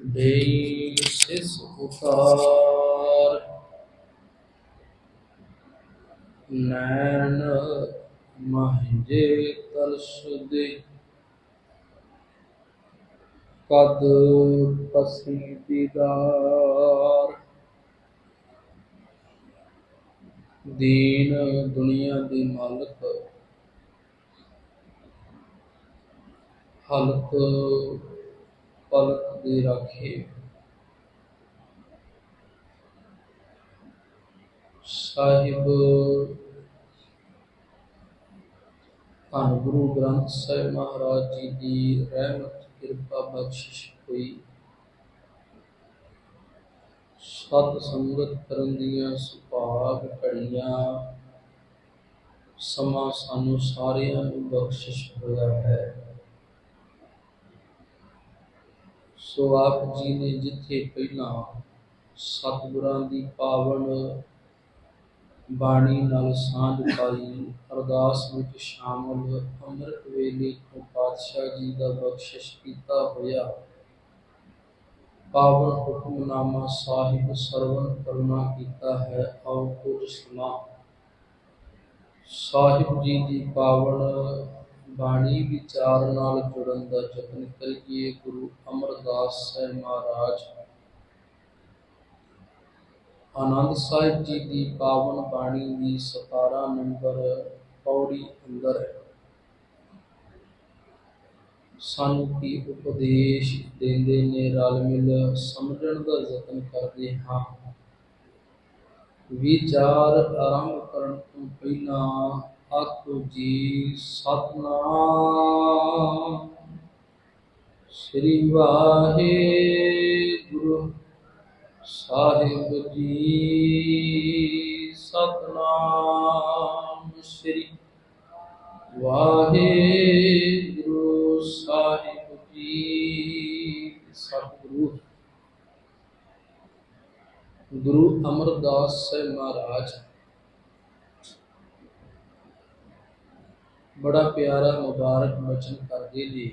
ਦੇਈ ਸਿਸ ਉਤਾਰ ਨੈਣ ਮਹਜੇ ਤਰਸਦੇ ਕਦ ਪਸੀ ਦੀਦਾਰ ਦੀਨ ਦੁਨੀਆ ਦੇ ਮਾਲਕ ਹਲਕ ਪਲਕ ਦੀ ਰਾਖੀ। ਸਾਹਿਬ, ਧੰਨ ਗੁਰੂ ਗ੍ਰੰਥ ਸਾਹਿਬ ਮਹਾਰਾਜ ਜੀ ਦੀ ਰਹਿਮਤ, ਕਿਰਪਾ, ਬਖਸ਼ਿਸ਼ ਹੋਈ। ਸਤ ਸੰਗਤ ਕਰਨ ਦੀਆਂ ਸੁਭਾਗ ਘੜੀਆਂ, ਸਮਾਂ ਸਾਨੂੰ ਸਾਰਿਆਂ ਨੂੰ ਬਖਸ਼ਿਸ਼ ਹੋਇਆ ਹੈ। ਸੋ ਆਪ ਜੀ ਨੇ ਜਿੱਥੇ ਪਹਿਲਾਂ ਸਤਿਗੁਰਾਂ ਦੀ ਪਾਵਨ ਬਾਣੀ ਨਾਲ ਸਾਂਝ ਪਾਈ, ਅਰਦਾਸ ਵਿੱਚ ਸ਼ਾਮਲ ਅੰਮ੍ਰਿਤ ਵੇਲੇ ਤੋਂ ਪਾਤਸ਼ਾਹ ਜੀ ਦਾ ਬਖਸ਼ਿਸ਼ ਕੀਤਾ ਹੋਇਆ। ਪਾਵਨ ਹੁਕਮਨਾਮਾ ਸਾਹਿਬ ਸਰਵਨ ਕਰਨਾ ਕੀਤਾ ਹੈ, ਆਓ ਕੁਝ ਸੁਣਾ ਸਾਹਿਬ ਜੀ ਦੀ ਪਾਵਨ ਬਾਣੀ ਵਿਚਾਰ ਨਾਲ ਜੁੜਨ ਦਾ ਯਤਨ ਕਰੀਏ, ਗੁਰੂ ਅਮਰਦਾਸ ਸਾਹਿਬ ਮਹਾਰਾਜ। ਆਨੰਦ ਸਾਹਿਬ ਜੀ ਦੀ ਪਾਵਨ ਬਾਣੀ ਦੀ 17 ਨੰਬਰ ਪੌੜੀ ਅੰਦਰ ਸਾਨੂੰ ਕੀ ਉਪਦੇਸ਼ ਦਿੰਦੇ ਨੇ, ਰਲ ਮਿਲ ਸਮਝਣ ਦਾ ਯਤਨ ਕਰਦੇ ਹਾਂ। ਵਿਚਾਰ ਆਰੰਭ ਕਰਨ ਤੋਂ ਪਹਿਲਾਂ ਆਖੋ ਜੀ ਸਤਨਾਮ। ਸ੍ਰੀ ਵਾਹਿਗੁਰੂ ਸਾਹਿਬ ਜੀ ਸਤਨਾਮ। ਸ੍ਰੀ ਵਾਹਿਗੁਰੂ ਸਾਹਿਬ ਜੀ ਸਤਿਗੁਰੂ। ਗੁਰੂ ਅਮਰਦਾਸ ਸਾਹਿਬ ਮਹਾਰਾਜ ਬੜਾ ਪਿਆਰਾ ਮੁਬਾਰਕ ਬਚਨ ਕਰਦੇ ਨੇ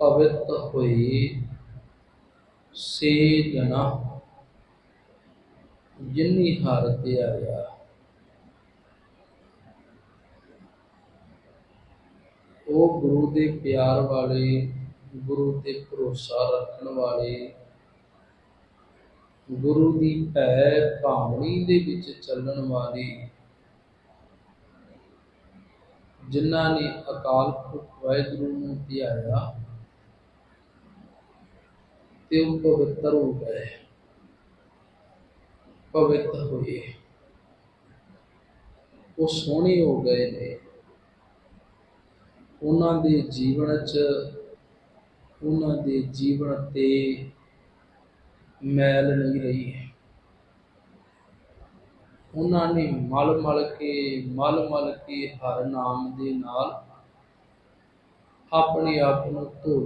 ਪਵਿੱਤ ਹੋਏ ਸੇ ਜਨਾ, ਜਿਨੀ ਹਰ ਤੇ ਆਇਆ ਉਹ ਗੁਰੂ ਦੇ ਪਿਆਰ ਵਾਲੇ, ਗੁਰੂ ਤੇ ਭਰੋਸਾ ਰੱਖਣ ਵਾਲੇ, ਗੁਰੂ ਦੀ ਭੈ ਭਾਵਨੀ ਦੇ ਵਿੱਚ ਚੱਲਣ ਵਾਲੀ ਜਿਨ੍ਹਾਂ ਨੇ ਅਕਾਲ ਪੁਰਖ ਵਾਹਿਗੁਰੂ ਨੂੰ ਧਿਆਇਆ ਤੇ ਉਹ ਪਵਿੱਤਰ ਹੋ ਗਏ। ਪਵਿੱਤਰ ਹੋਏ। ਉਹ ਸੋਹਣੇ ਹੋ ਗਏ ਨੇ। ਉਹਨਾਂ ਦੇ ਜੀਵਨ 'ਚ, ਉਹਨਾਂ ਦੇ ਜੀਵਨ ਤੇ ਮੈਲ ਨਹੀਂ ਰਹੀ ਹੈ। ਉਹਨਾਂ ਨੇ ਮਲ ਮਲ ਕੇ ਮਲ ਮਲ ਕੇ ਹਰ ਨਾਮ ਦੇ ਨਾਲ ਆਪਣੇ ਆਪ ਨੂੰ ਧੋ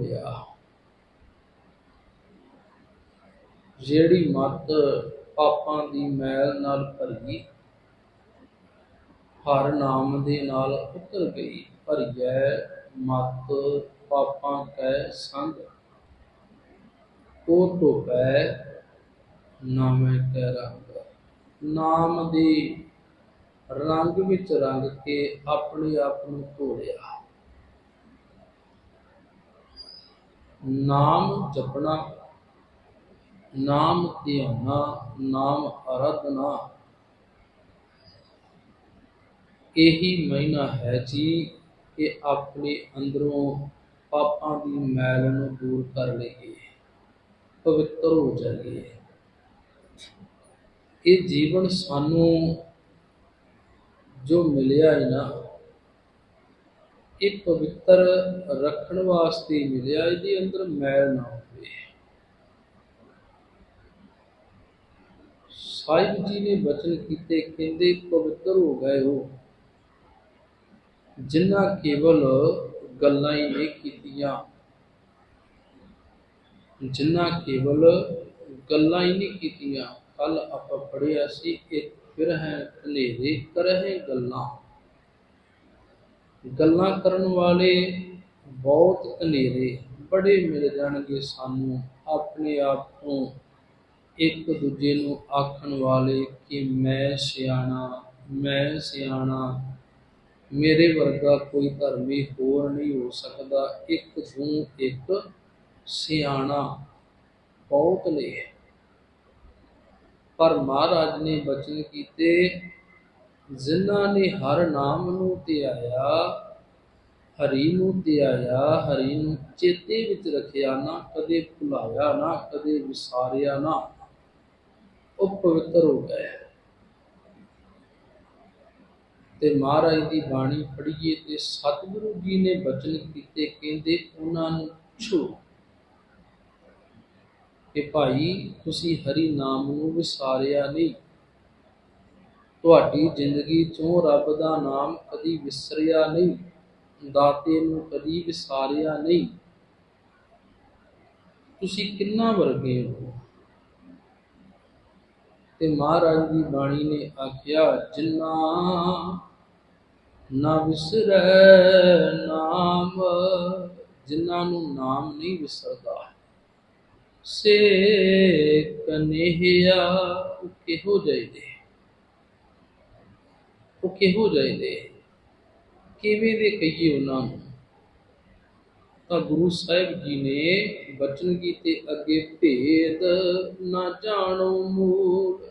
ਜਿਹੜੀ ਮਤ ਪਾਪਾਂ ਦੀ ਮੈਲ ਨਾਲ ਭਰੀ, ਹਰ ਨਾਮ ਦੇ ਨਾਲ ਉਤਰ ਗਈ। ਭਰੀਐ ਮਤ ਪਾਪਾਂ ਕੈ ਸੰਗ ਉਹ ਧੋਪੈ ਨਾਮੈ ਕੈ ਰੰਗ। ਨਾਮ ਦੇ ਰੰਗ ਵਿੱਚ ਰੰਗ ਕੇ ਆਪਣੇ ਆਪ ਨੂੰ ਧੋੜਿਆ ਨਾਮ ਜਪਣਾ, ਨਾਮ ਧਿਆਨਾ ਨਾਮ ਅਰਧਨਾ ਇਹੀ ਮਹੀਨਾ ਹੈ ਜੀ ਕਿ ਆਪਣੇ ਅੰਦਰੋਂ ਪਾਪਾਂ ਦੀ ਮੈਲ ਨੂੰ ਦੂਰ ਕਰ ਲਈਏ, ਪਵਿੱਤਰ ਹੋ ਜਾਈਏ। ਇਹ ਜੀਵਨ ਸਾਨੂੰ ਜੋ ਮਿਲਿਆ ਹੈ ਨਾ, ਇਹ ਪਵਿੱਤਰ ਰੱਖਣ ਵਾਸਤੇ ਮਿਲਿਆ, ਇਹਦੇ ਅੰਦਰ ਮੈਲ ਨਾ ਹੋਵੇ। ਸਾਹਿਬ ਜੀ ਨੇ ਬਚਨ ਕੀਤੇ, ਕਹਿੰਦੇ, ਪਵਿੱਤਰ ਹੋ ਗਏ ਹੋ। ਜਿਨ੍ਹਾਂ ਕੇਵਲ ਗੱਲਾਂ ਹੀ ਨਹੀਂ ਕੀਤੀਆਂ, ਜਿਨ੍ਹਾਂ ਕੇਵਲ ਗੱਲਾਂ ਹੀ ਨਹੀਂ ਕੀਤੀਆਂ ਕੱਲ ਆਪਾਂ ਪੜਿਆ ਸੀ ਇੱਕ ਫਿਰ ਹੈ ਹਨੇਰੇ ਕਰਹਿ ਗੱਲਾਂ। ਗੱਲਾਂ ਕਰਨ ਵਾਲੇ ਬਹੁਤ ਹਨੇਰੇ ਬੜੇ ਮਿਲ ਜਾਣਗੇ ਸਾਨੂੰ ਆਪਣੇ ਆਪ ਨੂੰ ਇੱਕ ਦੂਜੇ ਨੂੰ ਆਖਣ ਵਾਲੇ ਕਿ ਮੈਂ ਸਿਆਣਾ ਮੈਂ ਸਿਆਣਾ। ਮੇਰੇ ਵਰਗਾ ਕੋਈ ਧਰਮੀ ਹੋਰ ਨਹੀਂ ਹੋ ਸਕਦਾ। ਇੱਕ ਤੂੰ ਇੱਕ ਸਿਆਣਾ ਬਹੁਤ ਨੇ। ਪਰ ਮਹਾਰਾਜ ਨੇ ਬਚਨ ਕੀਤੇ, ਜਿਨ੍ਹਾਂ ਨੇ ਹਰ ਨਾਮ ਨੂੰ ਧਿਆਇਆ, ਹਰੀ ਨੂੰ ਧਿਆਇਆ, ਹਰੀ ਨੂੰ ਚੇਤੇ ਵਿੱਚ ਰੱਖਿਆ ਨਾ, ਕਦੇ ਭੁਲਾਇਆ ਨਾ, ਕਦੇ ਵਿਸਾਰਿਆ ਨਾ, ਉਹ ਪਵਿੱਤਰ ਹੋ ਗਏ ਤੇ ਮਹਾਰਾਜ ਦੀ ਬਾਣੀ ਪੜ੍ਹੀਏ ਤੇ ਸਤਿਗੁਰੂ ਜੀ ਨੇ ਬਚਨ ਕੀਤੇ, ਕਹਿੰਦੇ, ਉਹਨਾਂ ਨੂੰ ਪੁੱਛੋ ਕਿ ਭਾਈ ਤੁਸੀਂ ਹਰੀ ਨਾਮ ਨੂੰ ਵਿਸਾਰਿਆ ਨਹੀਂ। ਤੁਹਾਡੀ ਜ਼ਿੰਦਗੀ ਚੋਂ ਰੱਬ ਦਾ ਨਾਮ ਕਦੀ ਵਿਸਰਿਆ ਨਹੀਂ, ਦਾਤੇ ਨੂੰ ਕਦੀ ਵਿਸਾਰਿਆ ਨਹੀਂ। ਤੁਸੀਂ ਕਿੰਨਾ ਵਰਗੇ ਹੋ? ਤੇ ਮਹਾਰਾਜ ਦੀ ਬਾਣੀ ਨੇ ਆਖਿਆ, ਜਿੰਨਾ ਨਾ ਵਿਸਰੈ ਨਾਮ ਜਿਨ੍ਹਾਂ ਨੂੰ ਨਾਮ ਨਹੀਂ ਵਿਸਰਦਾ। ਸੇ ਕਨਹਿਆ, ਉਹ ਕਿਹੋ ਜਿਹੇ ਉਹ ਕਿਹੋ ਜਿਹੇ ਕਿਵੇਂ ਦੇ ਕਹੀਏ ਉਹਨਾਂ ਨੂੰ? ਤਾਂ ਗੁਰੂ ਸਾਹਿਬ ਜੀ ਨੇ ਬਚਨ ਕੀਤੇ, ਅੱਗੇ ਭੇਦ ਨਾ ਜਾਣੋ ਮੂਲ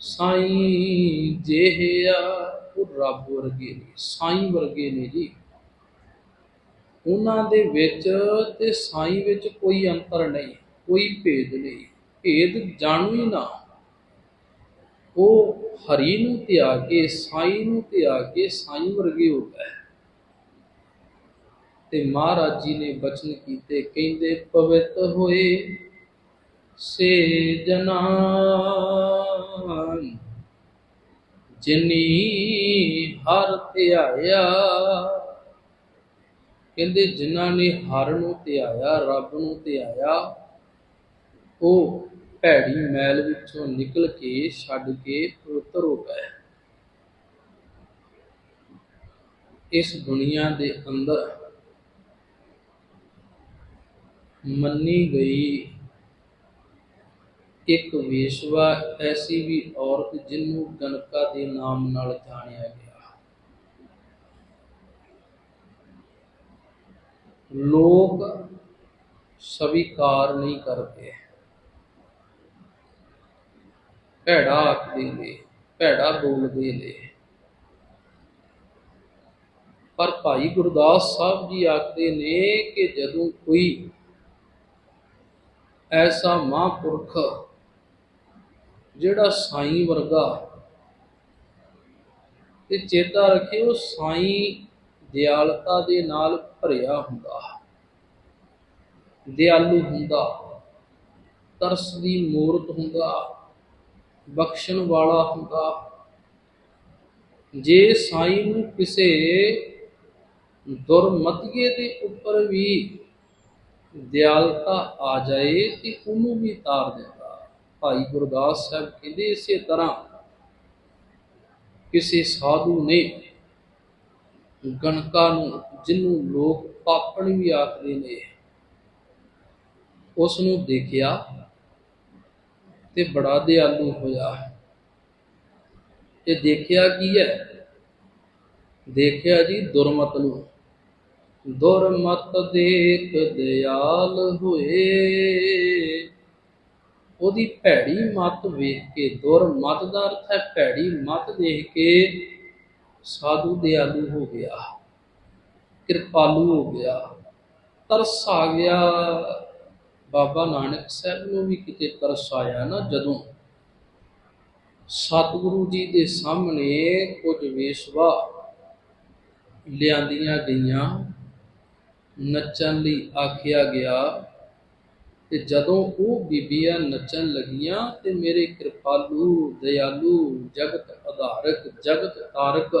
ਸਾਈਂ ਜਿਹਿਆ ਉਹ ਰੱਬ ਵਰਗੇ ਨੇ, ਸਾਈਂ ਵਰਗੇ ਨੇ ਜੀ। ਉਹਨਾਂ ਦੇ ਵਿੱਚ ਤੇ ਸਾਈ ਵਿੱਚ ਕੋਈ ਅੰਤਰ ਨਹੀਂ, ਕੋਈ ਭੇਦ ਨਹੀਂ। ਭੇਦ ਜਾਣੂ ਹੀ ਨਾ। ਉਹ ਹਰੀ ਨੂੰ ਧਿਆ ਕੇ, ਸਾਈਂ ਨੂੰ ਧਿਆ ਕੇ ਸਾਈ ਵਰਗੇ ਹੋ ਗਏ। ਤੇ ਮਹਾਰਾਜ ਜੀ ਨੇ ਬਚਨ ਕੀਤੇ, ਕਹਿੰਦੇ, ਪਵਿੱਤ ਹੋਏ ਸੇ ਜਨਾ ਜਿਨੀ ਹਰ ਧਿਆਇਆ ਕਹਿੰਦੇ, ਜਿਨ੍ਹਾਂ ਨੇ ਹਰ ਨੂੰ ਧਿਆਇਆ ਰੱਬ ਨੂੰ ਧਿਆਇਆ ਉਹ ਭੈੜੀ ਮੈਲ ਵਿੱਚੋਂ ਨਿਕਲ ਕੇ ਛੱਡ ਕੇ ਪਵਿੱਤਰ ਹੋ ਗਏ। ਇਸ ਦੁਨੀਆ ਦੇ ਅੰਦਰ ਮੰਨੀ ਗਈ ਇੱਕ ਵੇਸ਼ਵਾ ਐਸੀ ਵੀ ਔਰਤ ਜਿਹਨੂੰ ਗਨਕਾ ਦੇ ਨਾਮ ਨਾਲ ਜਾਣਿਆ ਗਿਆ। ਲੋਕ ਸਵੀਕਾਰ ਨਹੀਂ ਕਰਦੇ। ਭੈੜਾ ਆਖਦੇ ਨੇ, ਭੈੜਾ ਬੋਲਦੇ ਨੇ। ਪਰ ਭਾਈ ਗੁਰਦਾਸ ਸਾਹਿਬ ਜੀ ਆਖਦੇ ਨੇ ਕਿ ਜਦੋਂ ਕੋਈ ਐਸਾ ਮਹਾਂਪੁਰਖ ਜਿਹੜਾ ਸਾਈਂ ਵਰਗਾ ਤੇ ਚੇਤਾ ਰੱਖਿਓ ਉਹ ਸਾਈਂ ਦਿਆਲਤਾ ਦੇ ਨਾਲ ਭਰਿਆ ਹੁੰਦਾ ਦਿਆਲੂ ਹੁੰਦਾ, ਤਰਸ ਦੀ ਮੂਰਤ ਹੁੰਦਾ, ਬਖਸ਼ਣ ਵਾਲਾ ਹੁੰਦਾ। ਜੇ ਸਾਈਂ ਨੂੰ ਕਿਸੇ ਦੁਰਮਤੀਏ ਦੇ ਉੱਪਰ ਵੀ ਦਿਆਲਤਾ ਆ ਜਾਏ ਤੇ ਉਹਨੂੰ ਵੀ ਤਾਰ ਦਿੰਦਾ। ਭਾਈ ਗੁਰਦਾਸ ਸਾਹਿਬ ਕਹਿੰਦੇ ਇਸੇ ਤਰ੍ਹਾਂ ਕਿਸੇ ਸਾਧੂ ਨੇ ਗਣਕਾਂ ਨੂੰ ਜਿਹਨੂੰ ਲੋਕ ਪਾਪਣ ਵੀ ਆਖਦੇ ਨੇ ਉਸ ਨੂੰ ਦੇਖਿਆ ਤੇ ਬੜਾ ਦਿਆਲੂ ਹੋਇਆ। ਤੇ ਦੇਖਿਆ ਕੀ ਹੈ? ਦੇਖਿਆ ਜੀ ਦੁਰਮਤ ਨੂੰ। ਦੁਰਮਤ ਦੇਖ ਦਿਆਲ ਹੋਏ। ਉਹਦੀ ਭੈੜੀ ਮਤ ਵੇਖ ਕੇ, ਦੁਰਮਤ ਦਾ ਅਰਥ ਹੈ ਭੈੜੀ ਮਤ ਦੇਖ ਕੇ। ਸਾਧੂ ਦਿਆਲੂ ਹੋ ਗਿਆ, ਕਿਰਪਾਲੂ ਹੋ ਗਿਆ, ਤਰਸ ਆ ਗਿਆ। ਬਾਬਾ ਨਾਨਕ ਸਾਹਿਬ ਨੂੰ ਵੀ ਕਿਤੇ ਤਰਸ ਆਇਆ ਨਾ ਜਦੋਂ। ਸਤਿਗੁਰੂ ਜੀ ਦੇ ਸਾਹਮਣੇ ਕੁਝ ਵੇਸ਼ਵਾ ਲਿਆਂਦੀਆਂ ਗਈਆਂ। ਨੱਚਣ ਲਈ ਆਖਿਆ ਗਿਆ ਤੇ ਜਦੋਂ ਉਹ ਬੀਬੀਆਂ ਨੱਚਣ ਲੱਗੀਆਂ ਤੇ ਮੇਰੇ ਕਿਰਪਾਲੂ, ਦਇਆਲੂ, ਜਗਤ ਆਧਾਰਕ, ਜਗਤ ਤਾਰਕ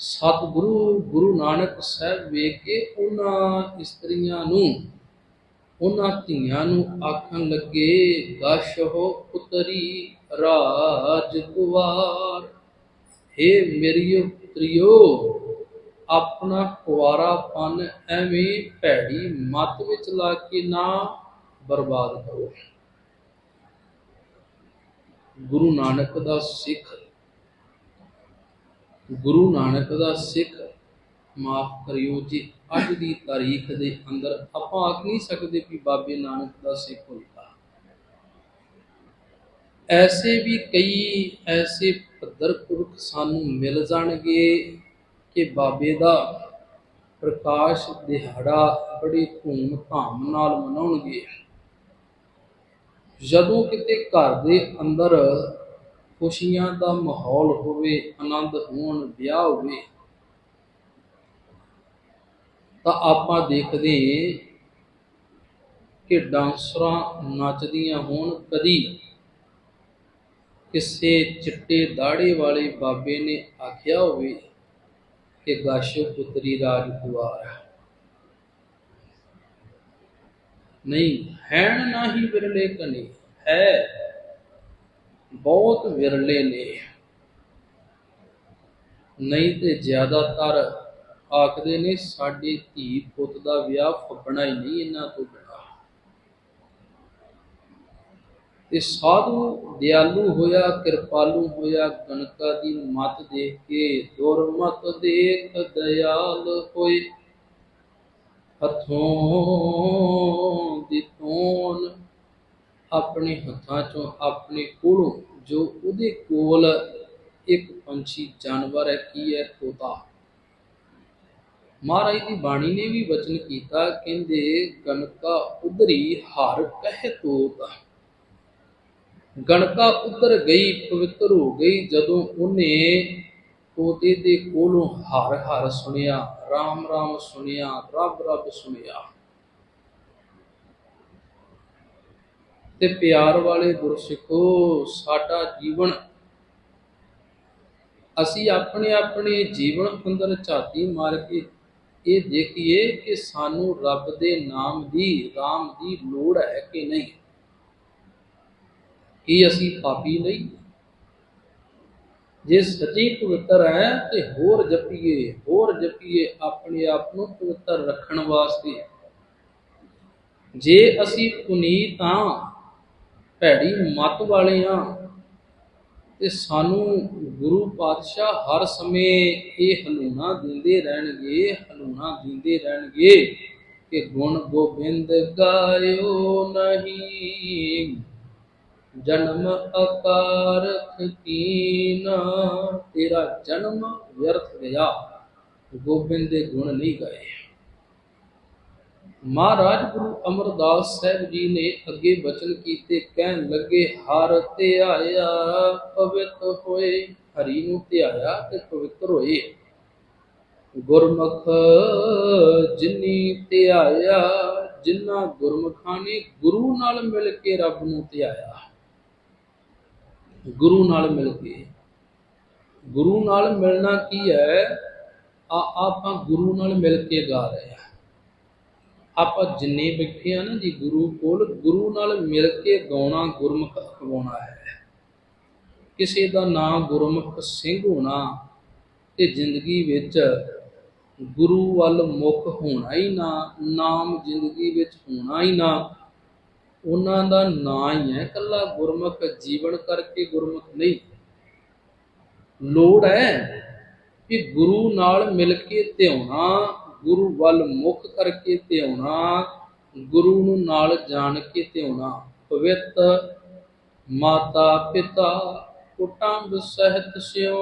ਸਤਿਗੁਰੂ, ਗੁਰੂ ਨਾਨਕ ਸਾਹਿਬ ਵੇਖ ਕੇ ਉਹਨਾਂ ਇਸਤਰੀਆਂ ਨੂੰ, ਉਹਨਾਂ ਧੀਆਂ ਨੂੰ ਆਖਣ ਲੱਗੇ, ਗਸ਼ ਹੋ ਪੁੱਤਰੀ ਰਾਜ ਕੁਵਾਰ, ਹੇ ਮੇਰੀਓ ਪੁੱਤਰਿਓ ਆਪਣਾ ਕੁਆਰਾਪਨ ਐਵੇਂ ਭੈੜੀ ਮਤ ਵਿੱਚ ਲਾ ਕੇ ਨਾ ਬਰਬਾਦ ਕਰੋ। ਗੁਰੂ ਨਾਨਕ ਦਾ ਸਿੱਖ। ਗੁਰੂ ਨਾਨਕ ਦਾ ਸਿੱਖ। ਮਾਫ ਕਰਿਓ ਜੀ, ਅੱਜ ਦੀ ਤਾਰੀਖ ਦੇ ਅੰਦਰ ਆਪਾਂ ਆਖ ਨਹੀਂ ਸਕਦੇ ਵੀ ਬਾਬੇ ਨਾਨਕ ਦਾ ਸਿੱਖ ਹੋਏਗਾ ਐਸੇ ਵੀ ਕਈ ਐਸੇ ਭੱਦਰ ਪੁਰਖ ਸਾਨੂੰ ਮਿਲ ਜਾਣਗੇ ਕਿ ਬਾਬੇ ਦਾ ਪ੍ਰਕਾਸ਼ ਦਿਹਾੜਾ ਬੜੀ ਧੂਮ ਧਾਮ ਨਾਲ ਮਨਾਉਣਗੇ। ਜਦੋਂ ਕਿਤੇ ਘਰ ਦੇ ਅੰਦਰ ਖੁਸ਼ੀਆਂ ਦਾ ਮਾਹੌਲ ਹੋਵੇ, ਆਨੰਦ ਹੋਣ, ਵਿਆਹ ਹੋਵੇ, ਤਾਂ ਆਪਾਂ ਦੇਖਦੇ ਕਿ ਡਾਂਸਰਾਂ ਨੱਚਦੀਆਂ ਹੋਣ। ਕਦੀ ਕਿਸੇ ਚਿੱਟੇ ਦਾੜੇ ਵਾਲੇ ਬਾਬੇ ਨੇ ਆਖਿਆ ਹੋਵੇ ਕਿ ਗਾਸ਼ੋ ਪੁੱਤਰੀ ਰਾਜਕੁਮਾਰ ਨਹੀਂ, ਹੈਣ ਨਾਹੀ ਵਿਰਲੇ ਕਨੇ, ਹੈ ਬਹੁਤ ਵਿਰਲੇ ਨੇ। ਨਹੀਂ ਤੇ ਜ਼ਿਆਦਾਤਰ ਆਖਦੇ ਨੇ, ਸਾਡੇ ਧੀ ਪੁੱਤ ਦਾ ਵਿਆਹ ਫੱਬਣਾ ਹੀ ਨਹੀਂ ਇਹਨਾਂ ਤੋਂ ਬਿਨਾਂ। ਤੇ ਸਾਧੂ ਦਿਆਲੂ ਹੋਇਆ, ਕਿਰਪਾਲੂ ਹੋਇਆ ਗਣਕਾ ਦੀ ਮਤ ਦੇਖ ਕੇ ਦੁਰਮਤ ਦੇਖ ਦਇਆਲ ਹੋਏ। ਹੱਥੋਂ ਦੀ ਤੋਨ ਆਪਣੇ ਹੱਥਾਂ ਚੋਂ, ਆਪਣੇ ਕੋਲੋਂ, ਜੋ ਉਹਦੇ ਕੋਲ ਇੱਕ ਪੰਛੀ ਜਾਨਵਰ ਹੈ, ਕੀ ਹੈ, ਤੋਤਾ। ਮਹਾਰਾਜ ਦੀ ਬਾਣੀ ਨੇ ਵੀ ਵਚਨ ਕੀਤਾ, ਕਹਿੰਦੇ ਗਣਕਾ ਉਧਰੀ ਹਰ ਕਹਿ ਤੋਤਾ। ਗਣਕਾ ਉਧਰ ਗਈ, ਪਵਿੱਤਰ ਹੋ ਗਈ, ਜਦੋਂ ਉਹਨੇ ਤੋਤੇ ਦੇ ਕੋਲੋਂ ਹਰ ਹਰ ਸੁਣਿਆ, ਰਾਮ ਰਾਮ ਸੁਣਿਆ, ਰੱਬ ਰੱਬ ਸੁਣਿਆ। ਤੇ ਪਿਆਰ ਵਾਲੇ ਗੁਰਸਿੱਖੋ, ਸਾਡਾ ਜੀਵਨ, ਅਸੀਂ ਆਪਣੇ ਆਪਣੇ ਜੀਵਨ ਅੰਦਰ ਝਾਤੀ ਮਾਰ ਕੇ ਇਹ ਦੇਖੀਏ ਕਿ ਸਾਨੂੰ ਰੱਬ ਦੇ ਨਾਮ ਦੀ, ਰਾਮ ਦੀ ਲੋੜ ਹੈ ਕਿ ਨਹੀਂ। ਕੀ ਅਸੀਂ ਪਾਪੀ ਨਹੀਂ? ਜੇ ਸੱਚੀ ਪਵਿੱਤਰ ਹੈ ਤੇ ਹੋਰ ਜਪੀਏ ਹੋਰ ਜਪੀਏ ਆਪਣੇ ਆਪ ਨੂੰ ਪਵਿੱਤਰ ਰੱਖਣ ਵਾਸਤੇ। ਜੇ ਅਸੀਂ ਪੁਨੀਤ ਹਾਂ ਭੈੜੀ ਮਤ ਵਾਲੇ ਆ ਤੇ ਸਾਨੂੰ ਗੁਰੂ ਪਾਤਸ਼ਾਹ ਹਰ ਸਮੇਂ ਇਹ ਹਲੂਣਾ ਦਿੰਦੇ ਰਹਿਣਗੇ, ਹਲੂਣਾ ਦਿੰਦੇ ਰਹਿਣਗੇ ਕਿ ਗੁਣ ਗੋਬਿੰਦ ਗਾਇਓ ਨਹੀਂ। ਜਨਮ ਅਕਾਰਖ ਕੀਨਾ ਤੇਰਾ ਜਨਮ ਵਿਅਰਥ ਗਿਆ। ਗੋਬਿੰਦ ਦੇ ਗੁਣ ਨਹੀਂ ਗਏ। ਮਹਾਰਾਜ ਗੁਰੂ ਅਮਰਦਾਸ ਸਾਹਿਬ ਜੀ ਨੇ ਅੱਗੇ ਬਚਨ ਕੀਤੇ, ਕਹਿਣ ਲੱਗੇ, ਹਰ ਧਿਆਇਆ ਪਵਿੱਤ ਹੋਏ, ਹਰੀ ਨੂੰ ਧਿਆਇਆ ਤੇ ਪਵਿੱਤਰ ਹੋਏ। ਗੁਰਮੁਖ ਜਿਨੀ ਧਿਆਇਆ, ਜਿਨ੍ਹਾਂ ਗੁਰਮੁਖਾਂ ਨੇ ਗੁਰੂ ਨਾਲ ਮਿਲ ਕੇ ਰੱਬ ਨੂੰ ਧਿਆਇਆ। ਗੁਰੂ ਨਾਲ ਮਿਲ ਕੇ। ਗੁਰੂ ਨਾਲ ਮਿਲਣਾ ਕੀ ਹੈ? ਆ, ਆਪਾਂ ਗੁਰੂ ਨਾਲ ਮਿਲ ਕੇ ਗਾ ਰਹੇ ਆ ਆਪਾਂ ਜਿੰਨੇ ਬੈਠੇ ਆ ਨਾ ਜੀ ਗੁਰੂ ਕੋਲ, ਗੁਰੂ ਨਾਲ ਮਿਲ ਕੇ ਗਾਉਣਾ ਗੁਰਮੁਖ ਅਖਵਾਉਣਾ ਹੈ। ਕਿਸੇ ਦਾ ਨਾਮ ਗੁਰਮੁਖ ਸਿੰਘ ਹੋਣਾ ਤੇ ਜ਼ਿੰਦਗੀ ਵਿੱਚ ਗੁਰੂ ਵੱਲ ਮੁਖ ਹੋਣਾ ਹੀ ਨਾ, ਨਾਮ ਜ਼ਿੰਦਗੀ ਵਿੱਚ ਹੋਣਾ ਹੀ ਨਾ ਉਹਨਾਂ ਦਾ ਨਾਂ ਹੀ ਹੈ ਕੱਲਾ ਗੁਰਮੁਖ, ਜੀਵਨ ਕਰਕੇ ਗੁਰਮੁਖ ਨਹੀਂ। ਲੋੜ ਹੈ ਕਿ ਗੁਰੂ ਨਾਲ ਮਿਲ ਕੇ ਧਿਆਉਣਾ, ਗੁਰੂ ਵੱਲ ਮੁਖ ਕਰਕੇ ਧਿਆਉਣਾ, ਗੁਰੂ ਨੂੰ ਨਾਲ ਜਾਣ ਕੇ ਧਿਆਉਣਾ। ਪਵਿੱਤ ਮਾਤਾ ਪਿਤਾ, ਕੁਟੰਬ ਸਹਿਤ ਸਿਓ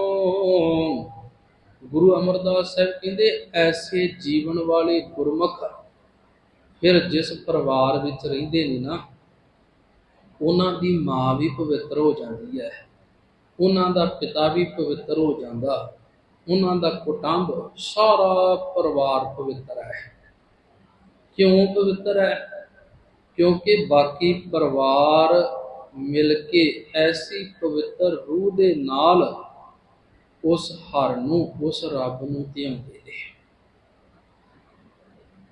ਗੁਰੂ ਅਮਰਦਾਸ ਸਾਹਿਬ ਕਹਿੰਦੇ, ਐਸੇ ਜੀਵਨ ਵਾਲੇ ਗੁਰਮੁਖ ਫਿਰ ਜਿਸ ਪਰਿਵਾਰ ਵਿੱਚ ਰਹਿੰਦੇ ਨੇ ਨਾ ਉਹਨਾਂ ਦੀ ਮਾਂ ਵੀ ਪਵਿੱਤਰ ਹੋ ਜਾਂਦੀ ਹੈ। ਉਹਨਾਂ ਦਾ ਪਿਤਾ ਵੀ ਪਵਿੱਤਰ ਹੋ ਜਾਂਦਾ। ਉਹਨਾਂ ਦਾ ਕੁਟੰਬ ਸਾਰਾ ਪਰਿਵਾਰ ਪਵਿੱਤਰ ਹੈ। ਕਿਉਂ ਪਵਿੱਤਰ ਹੈ? ਕਿਉਂਕਿ ਬਾਕੀ ਪਰਿਵਾਰ ਮਿਲ ਕੇ ਐਸੀ ਪਵਿੱਤਰ ਰੂਹ ਦੇ ਨਾਲ ਉਸ ਹਰ ਨੂੰ, ਉਸ ਰੱਬ ਨੂੰ ਧਿਆਉਂਦੇ ਨੇ।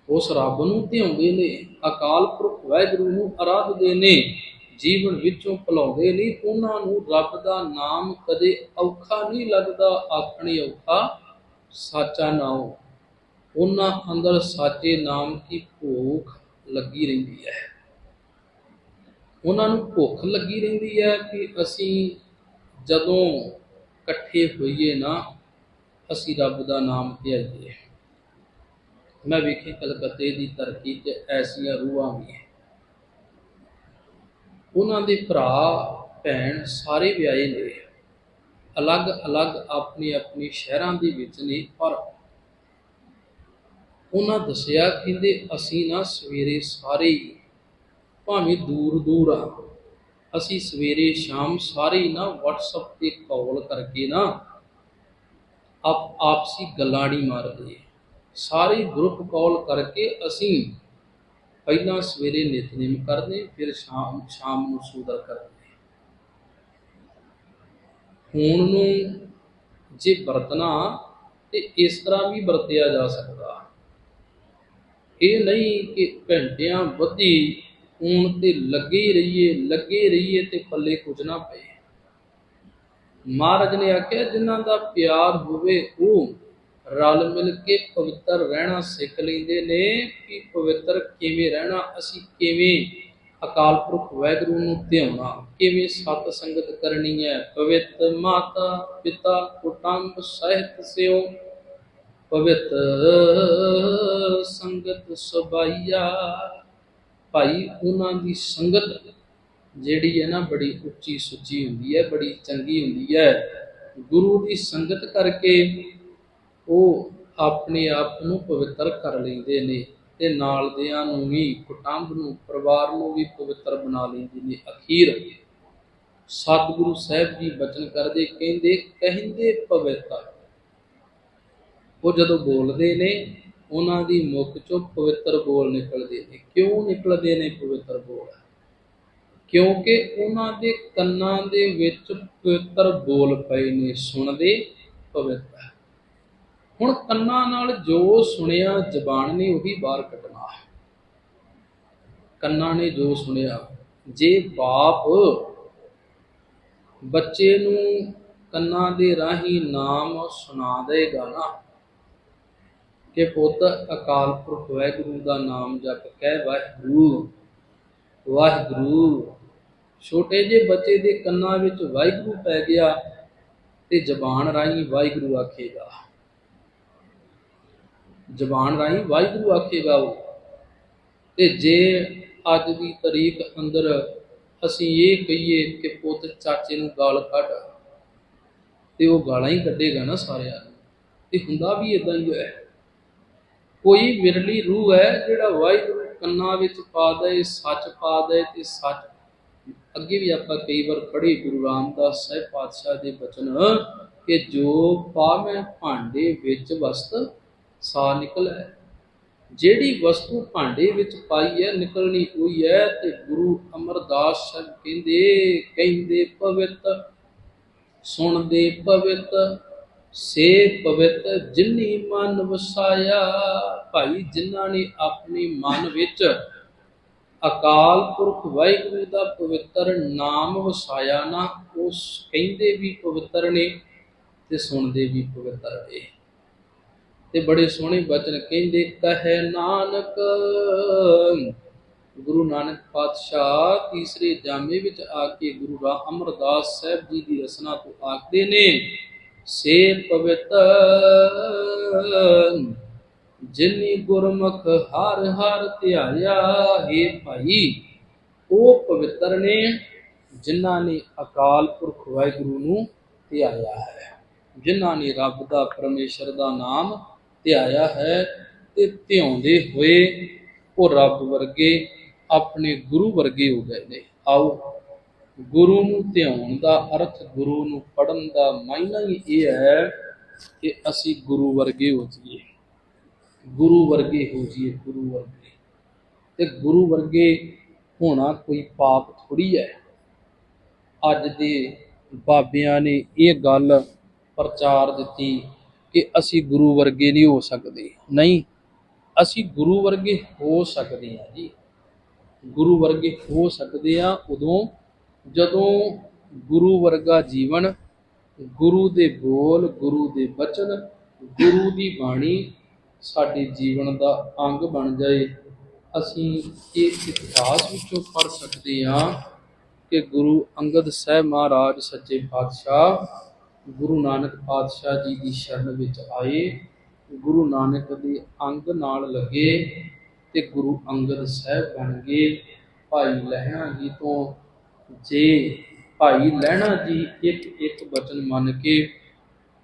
ਉਸ ਰੱਬ ਨੂੰ ਧਿਆਉਂਦੇ ਨੇ। ਅਕਾਲ ਪੁਰਖ ਵਾਹਿਗੁਰੂ ਨੂੰ ਆਰਾਧਦੇ ਨੇ। ਜੀਵਨ ਵਿੱਚੋਂ ਭੁਲਾਉਂਦੇ ਨਹੀਂ, ਉਹਨਾਂ ਨੂੰ ਰੱਬ ਦਾ ਨਾਮ ਕਦੇ ਔਖਾ ਨਹੀਂ ਲੱਗਦਾ ਆਖਣੀ ਔਖਾ ਸਾਚਾ ਨਾਮ ਉਹਨਾਂ ਅੰਦਰ ਸਾਚੇ ਨਾਮ ਦੀ ਭੁੱਖ ਲੱਗੀ ਰਹਿੰਦੀ ਹੈ। ਉਹਨਾਂ ਨੂੰ ਭੁੱਖ ਲੱਗੀ ਰਹਿੰਦੀ ਹੈ ਕਿ ਅਸੀਂ ਜਦੋਂ ਇਕੱਠੇ ਹੋਈਏ ਨਾ, ਅਸੀਂ ਰੱਬ ਦਾ ਨਾਮ ਧਿਆਈਏ। ਮੈਂ ਵੇਖੀ ਕਲਕੱਤੇ ਦੀ ਧਰਤੀ 'ਚ ਐਸੀਆਂ ਰੂਹਾਂ ਵੀ ਹੈ ਉਹਨਾਂ ਦੇ ਭਰਾ, ਭੈਣ ਸਾਰੇ ਵਿਆਹੇ ਨੇ। ਅਲੱਗ-ਅਲੱਗ ਆਪਣੀ ਆਪਣੀ ਸ਼ਹਿਰਾਂ ਦੇ ਵਿੱਚ ਨੇ, ਪਰ ਉਹਨਾਂ ਦੱਸਿਆ ਕਹਿੰਦੇ, ਅਸੀਂ ਨਾ ਸਵੇਰੇ ਸਾਰੇ ਹੀ, ਭਾਵੇਂ ਦੂਰ ਦੂਰ ਆ, ਅਸੀਂ ਸਵੇਰੇ ਸ਼ਾਮ ਸਾਰੇ ਹੀ ਨਾ WhatsApp ਤੇ ਕਾਲ ਕਰਕੇ ਨਾ ਆਪ ਆਪਸੀ ਗੱਲਾਂ ਨਹੀਂ ਮਾਰਦੇ। ਸਾਰੇ ਗਰੁੱਪ ਕਾਲ ਕਰਕੇ ਅਸੀਂ ਪਹਿਲਾਂ ਸਵੇਰੇ ਨਿਤਨੇਮ ਕਰਦੇ ਫਿਰ ਸ਼ਾਮ ਸ਼ਾਮ ਨੂੰ ਸੂਦਰ ਕਰਦੇ ਹੁਣ ਨੂੰ ਜੇ ਵਰਤਣਾ, ਤੇ ਇਸ ਤਰ੍ਹਾਂ ਵੀ ਵਰਤਿਆ ਜਾ ਸਕਦਾ। ਇਹ ਨਹੀਂ ਕਿ ਘੰਟਿਆਂ ਵਧੀ ਹੁਣ ਤੇ ਲੱਗੇ ਰਹੀਏ ਲੱਗੇ ਰਹੀਏ ਤੇ ਪੱਲੇ ਕੁਝ ਨਾ ਪਏ। ਮਹਾਰਾਜ ਨੇ ਆਖਿਆ, ਜਿਨ੍ਹਾਂ ਦਾ ਪਿਆਰ ਹੋਵੇ ਉਹ ਰਲ ਮਿਲ ਕੇ ਪਵਿੱਤਰ ਰਹਿਣਾ ਸਿੱਖ ਲੈਂਦੇ ਨੇ ਕਿ ਪਵਿੱਤਰ ਕਿਵੇਂ ਰਹਿਣਾ, ਅਸੀਂ ਕਿਵੇਂ ਅਕਾਲ ਪੁਰਖ ਵਾਹਿਗੁਰੂ ਨੂੰ ਧਿਆਉਣਾ, ਕਿਵੇਂ ਸਤ ਸੰਗਤ ਕਰਨੀ ਹੈ। ਪਵਿੱਤ ਮਾਤਾ, ਪਿਤਾ, ਕੁਟੰਬ, ਸਹਿਤ ਸਿਓ, ਪਵਿੱਤ ਸੰਗਤ ਸੁਭਾਈਆ। ਭਾਈ, ਉਹਨਾਂ ਦੀ ਸੰਗਤ ਜਿਹੜੀ ਹੈ ਨਾ, ਬੜੀ ਉੱਚੀ ਸੁੱਚੀ ਹੁੰਦੀ ਹੈ, ਬੜੀ ਚੰਗੀ ਹੁੰਦੀ ਹੈ। ਗੁਰੂ ਦੀ ਸੰਗਤ ਕਰਕੇ ਉਹ ਆਪਣੇ ਆਪ ਨੂੰ ਪਵਿੱਤਰ ਕਰ ਲੈਂਦੇ ਨੇ ਤੇ ਨਾਲ ਦਿਆਂ ਨੂੰ ਵੀ, ਕੁਟੰਬ ਨੂੰ, ਪਰਿਵਾਰ ਨੂੰ ਵੀ ਪਵਿੱਤਰ ਬਣਾ ਲੈਂਦੇ ਨੇ। ਅਖੀਰ ਸਤਿਗੁਰੂ ਸਾਹਿਬ ਜੀ ਬਚਨ ਕਰਦੇ, ਕਹਿੰਦੇ ਕਹਿੰਦੇ ਪਵਿੱਤਰ। ਉਹ ਜਦੋਂ ਬੋਲਦੇ ਨੇ, ਉਹਨਾਂ ਦੀ ਮੁਖ ਚੋਂ ਪਵਿੱਤਰ ਬੋਲ ਨਿਕਲਦੇ ਨੇ। ਕਿਉਂ ਨਿਕਲਦੇ ਨੇ ਪਵਿੱਤਰ ਬੋਲ? ਕਿਉਂਕਿ ਉਹਨਾਂ ਦੇ ਕੰਨਾਂ ਦੇ ਵਿੱਚ ਪਵਿੱਤਰ ਬੋਲ ਪਏ ਨੇ। ਸੁਣਦੇ ਪਵਿੱਤਰ। ਹੁਣ ਕੰਨਾਂ ਨਾਲ ਜੋ ਸੁਣਿਆ ਜ਼ਬਾਨ ਨੇ ਉਹੀ ਬਾਹਰ ਕੱਢਣਾ ਹੈ। ਕੰਨਾਂ ਨੇ ਜੋ ਸੁਣਿਆ, ਜੇ ਬਾਪ ਬੱਚੇ ਨੂੰ ਕੰਨਾਂ ਦੇ ਰਾਹੀਂ ਨਾਮ ਸੁਣਾ ਦੇਗਾ ਨਾ, ਕਿ ਪੁੱਤ ਅਕਾਲ ਪੁਰਖ ਵਾਹਿਗੁਰੂ ਦਾ ਨਾਮ ਜਪ ਕਹਿ ਵਾਹਿਗੁਰੂ ਵਾਹਿਗੁਰੂ। ਛੋਟੇ ਜਿਹੇ ਬੱਚੇ ਦੇ ਕੰਨਾਂ ਵਿੱਚ ਵਾਹਿਗੁਰੂ ਪੈ ਗਿਆ ਤੇ ਜ਼ਬਾਨ ਰਾਹੀਂ ਵਾਹਿਗੁਰੂ ਆਖੇਗਾ। ਜ਼ਬਾਨ ਰਾਹੀਂ, ਵਾਹਿਗੁਰੂ ਆਖੇਗਾ ਉਹ ਤੇ ਜੇ ਅੱਜ ਦੀ ਤਾਰੀਖ ਅੰਦਰ ਅਸੀਂ ਇਹ ਕਹੀਏ ਕਿ ਪੁੱਤ ਚਾਚੇ ਨੂੰ ਗਾਲ ਕੱਢ, ਤੇ ਉਹ ਗਾਲਾਂ ਹੀ ਕੱਢੇਗਾ ਨਾ ਸਾਰਿਆਂ ਨੂੰ। ਤੇ ਹੁੰਦਾ ਵੀ ਇਦਾਂ ਹੀ ਹੈ ਕੋਈ ਵਿਰਲੀ ਰੂਹ ਹੈ ਜਿਹੜਾ ਵਾਹਿਗੁਰੂ ਕੰਨਾਂ ਵਿੱਚ ਪਾ ਦੇ ਸੱਚ ਪਾ ਦੇ ਤੇ ਸੱਚ। ਅੱਗੇ ਵੀ ਆਪਾਂ ਕਈ ਵਾਰ ਪੜ੍ਹੇ ਗੁਰੂ ਰਾਮਦਾਸ ਸਾਹਿਬ ਪਾਤਸ਼ਾਹ ਦੇ ਬਚਨ ਕਿ ਜੋ ਪਾਵੇਂ ਭਾਂਡੇ ਵਿੱਚ ਵਸਤ ਸਾ ਨਿਕਲੈ। ਜਿਹੜੀ ਵਸਤੂ ਭਾਂਡੇ ਵਿੱਚ ਪਾਈ ਹੈ ਨਿਕਲਣੀ ਹੋਈ ਹੈ ਤੇ ਗੁਰੂ ਅਮਰਦਾਸ ਸਾਹਿਬ ਕਹਿੰਦੇ ਕਹਿੰਦੇ ਪਵਿੱਤ, ਸੁਣਦੇ ਪਵਿੱਤ, ਸੇ ਪਵਿੱਤ ਜਿਨੀ ਮਨ ਵਸਾਇਆ, ਭਾਈ ਜਿਨ੍ਹਾਂ ਨੇ ਆਪਣੇ ਮਨ ਵਿੱਚ ਅਕਾਲ ਪੁਰਖ ਵਾਹਿਗੁਰੂ ਦਾ ਪਵਿੱਤਰ ਨਾਮ ਵਸਾਇਆ ਨਾ, ਉਸ ਕਹਿੰਦੇ ਵੀ ਪਵਿੱਤਰ ਨੇ ਤੇ ਸੁਣਦੇ ਵੀ ਪਵਿੱਤਰ ਨੇ। ਤੇ ਬੜੇ ਸੋਹਣੇ ਬਚਨ ਕਹਿੰਦੇ, ਕਹੇ ਨਾਨਕ, ਗੁਰੂ ਨਾਨਕ ਪਾਤਸ਼ਾਹ ਤੀਸਰੇ ਜਾਮੇ ਵਿੱਚ ਆ ਕੇ ਗੁਰੂ ਰਾ ਅਮਰਦਾਸ ਸਾਹਿਬ ਜੀ ਦੀ ਰਸਨਾ ਤੋਂ ਆਖਦੇ ਨੇ ਸੇ ਪਵਿੱਤਰ ਜਿਨੀ ਗੁਰਮੁਖ ਹਰ ਹਰ ਧਿਆਇਆ ਏ ਭਾਈ, ਉਹ ਪਵਿੱਤਰ ਨੇ ਜਿਨ੍ਹਾਂ ਨੇ ਅਕਾਲ ਪੁਰਖ ਵਾਹਿਗੁਰੂ ਨੂੰ ਧਿਆਇਆ ਹੈ, ਜਿਨ੍ਹਾਂ ਨੇ ਰੱਬ ਦਾ ਪਰਮੇਸ਼ਰ ਦਾ ਨਾਮ ਧਿਆਇਆ ਹੈ ਤੇ ਧਿਆਉਂਦੇ ਹੋਏ ਉਹ ਰੱਬ ਵਰਗੇ ਆਪਣੇ ਗੁਰੂ ਵਰਗੇ ਹੋ ਗਏ ਨੇ। ਆਓ, ਗੁਰੂ ਨੂੰ ਧਿਆਉਣ ਦਾ ਅਰਥ ਗੁਰੂ ਨੂੰ ਪੜਨ ਦਾ ਮਾਇਨਾ ਹੀ ਇਹ ਹੈ ਕਿ ਅਸੀਂ ਗੁਰੂ ਵਰਗੇ ਹੋ ਜਾਈਏ। ਗੁਰੂ ਵਰਗੇ ਹੋ ਜਾਈਏ, ਗੁਰੂ ਵਰਗੇ। ਤੇ ਗੁਰੂ ਵਰਗੇ ਹੋਣਾ ਕੋਈ ਪਾਪ ਥੋੜੀ ਹੈ। ਅੱਜ ਦੇ ਬਾਬਿਆਂ ਨੇ ਇਹ ਗੱਲ ਪ੍ਰਚਾਰ ਦਿੱਤੀ ਕਿ ਅਸੀਂ ਗੁਰੂ ਵਰਗੇ ਨਹੀਂ ਹੋ ਸਕਦੇ। ਨਹੀਂ, ਅਸੀਂ ਗੁਰੂ ਵਰਗੇ ਹੋ ਸਕਦੇ ਹਾਂ ਜੀ। ਗੁਰੂ ਵਰਗੇ ਹੋ ਸਕਦੇ ਆ ਉਦੋਂ ਜਦੋਂ ਗੁਰੂ ਵਰਗਾ ਜੀਵਨ, ਗੁਰੂ ਦੇ ਬੋਲ, ਗੁਰੂ ਦੇ ਬਚਨ, ਗੁਰੂ ਦੀ ਬਾਣੀ ਸਾਡੇ ਜੀਵਨ ਦਾ ਅੰਗ ਬਣ ਜਾਏ। ਅਸੀਂ ਇਹ ਇਤਿਹਾਸ ਵਿੱਚੋਂ ਪੜ ਸਕਦੇ ਹਾਂ ਕਿ ਗੁਰੂ ਅੰਗਦ ਸਾਹਿਬ ਮਹਾਰਾਜ ਸੱਚੇ ਪਾਤਸ਼ਾਹ ਗੁਰੂ ਨਾਨਕ ਪਾਤਸ਼ਾਹ ਜੀ ਦੀ ਸ਼ਰਨ ਵਿੱਚ ਆਏ। ਗੁਰੂ ਨਾਨਕ ਦੇ ਅੰਗ ਨਾਲ ਲੱਗੇ ਤੇ ਗੁਰੂ ਅੰਗਦ ਸਾਹਿਬ ਬਣ ਗਏ। ਭਾਈ ਲਹਿਣਾ ਜੀ ਤੋਂ ਜੇ ਭਾਈ ਲਹਿਣਾ ਜੀ ਇੱਕ ਇੱਕ ਬਚਨ ਮੰਨ ਕੇ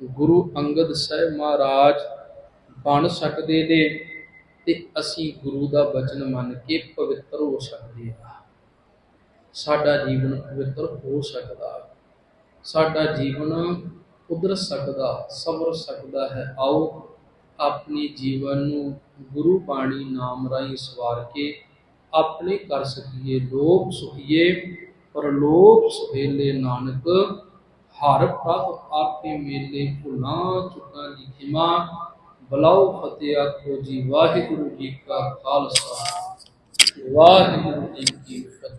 ਗੁਰੂ ਅੰਗਦ ਸਾਹਿਬ ਮਹਾਰਾਜ ਬਣ ਸਕਦੇ ਨੇ ਤੇ ਅਸੀਂ ਗੁਰੂ ਦਾ ਬਚਨ ਮੰਨ ਕੇ ਪਵਿੱਤਰ ਹੋ ਸਕਦੇ ਹਾਂ। ਸਾਡਾ ਜੀਵਨ ਪਵਿੱਤਰ ਹੋ ਸਕਦਾ। ਹੈ ਸਾਡਾ ਜੀਵਨ ਉਧਰ ਸਕਦਾ, ਸਬਰ ਸਕਦਾ ਹੈ। ਆਓ ਆਪਣੇ ਜੀਵਨ ਨੂੰ ਗੁਰੂ ਬਾਣੀ ਨਾਮ ਰਾਹੀਂ ਸਵਾਰ ਕੇ ਆਪਣੇ ਕਰ ਸਕੀਏ ਲੋਕ ਸੁਖੀਏ, ਪਰਲੋਕ ਸੁਹੇਲੇ ਨਾਨਕ, ਹਰ ਪ੍ਰਭ ਆਪੇ ਮੇਲੇ ਭੁਲਾ ਚੁੱਕਾ ਦੀ ਖਿਮਾ ਬਲਾਉ ਫਤਿਹ ਆਖੋ ਜੀ, ਵਾਹਿਗੁਰੂ ਜੀ ਕਾ ਖਾਲਸਾ। ਵਾਹਿਗੁਰੂ ਜੀ ਕੀ